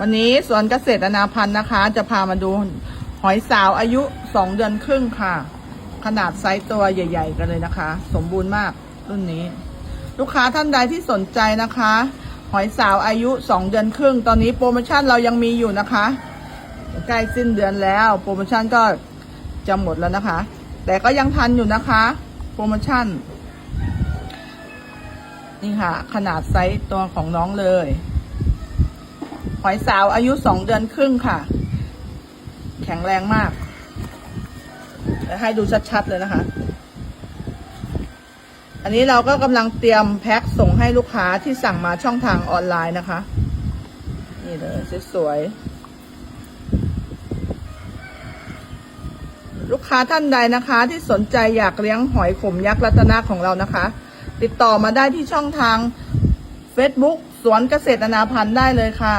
วันนี้สวนเกษตรอนาพันธ์นะคะ จะพามาดูหอยสาวอายุสองเดือนครึ่งค่ะ ขนาดไซส์ตัวใหญ่ ๆ กันเลยนะคะ สมบูรณ์มากรุ่นนี้ ลูกค้าท่านใดที่สนใจนะคะ หอยสาวอายุสองเดือนครึ่ง ตอนนี้โปรโมชั่นเรายังมีอยู่นะคะใกล้สิ้นเดือนแล้ว โปรโมชั่นก็จะหมดแล้วนะคะ แต่ก็ยังทันอยู่นะคะ โปรโมชั่น นี่ค่ะ ขนาดไซส์ตัวของน้องเลย หอยสาวอายุสองเดือนครึ่งค่ะ แข็งแรงมากเดี๋ยวให้ดูชัดๆเลยนะคะ อันนี้เราก็กำลังเตรียมแพ็คส่งให้ลูกค้าที่สั่งมาช่องทางออนไลน์นะคะ นี่เลยสวยๆลูกค้าท่านใดนะคะ ที่สนใจอยากเลี้ยงหอยขมยักษ์รัตนาของเรานะคะ ติดต่อมาได้ที่ช่องทาง Facebook สวนเกษตรนาพันธ์ได้เลยค่ะ